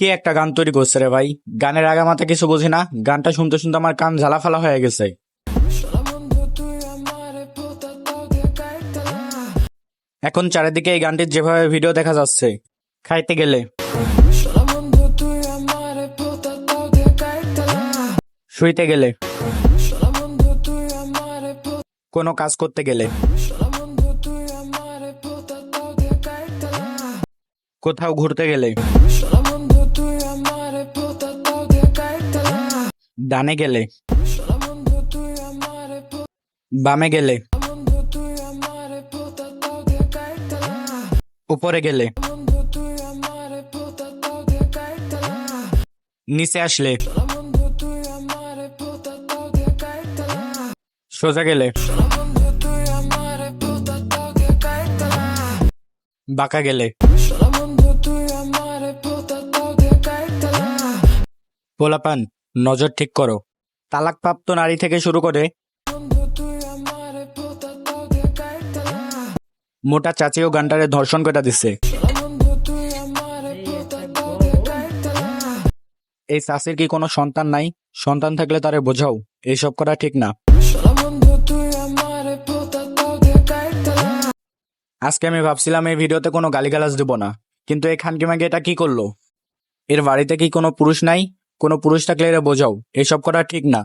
কে একটা গান তৈরি করছে রে ভাই? গানের আগা মাথা কিছু বুঝি না? গানটা শুনতে শুনতে আমার কান ঝালাফালা হয়ে গেছে। এখন চারিদিকে এই গানটির যেভাবে ভিডিও দেখা যাচ্ছে, খাইতে গেলে। শুইতে গেলে। কোনো কাজ করতে গেলে। কোথাও ঘুরতে গেলে। ডানে গেলে। বামে গেলে। উপরে গেলে। নিচে আসলে। সোজা গেলে। বাঁকা গেলে। পোলাপান। নজর ঠিক করো। তালাকপ্রাপ্ত নারী থেকে শুরু করে মোটা চাচিও গানটারে ধর্ষণ করে দিচ্ছে এই চাষির কি কোনো সন্তান নাই? সন্তান থাকলে তারে বোঝাও এইসব করা ঠিক না। আজকে আমি ভাবছিলাম এই ভিডিওতে কোনো গালিগালাজ দেব না, কিন্তু এই খানকি মাগে এটা কি করল? এর বাড়িতে কি কোনো পুরুষ নাই? কোনো পুরুষ থাকলে এরা বোঝাও। এসব করা ঠিক না।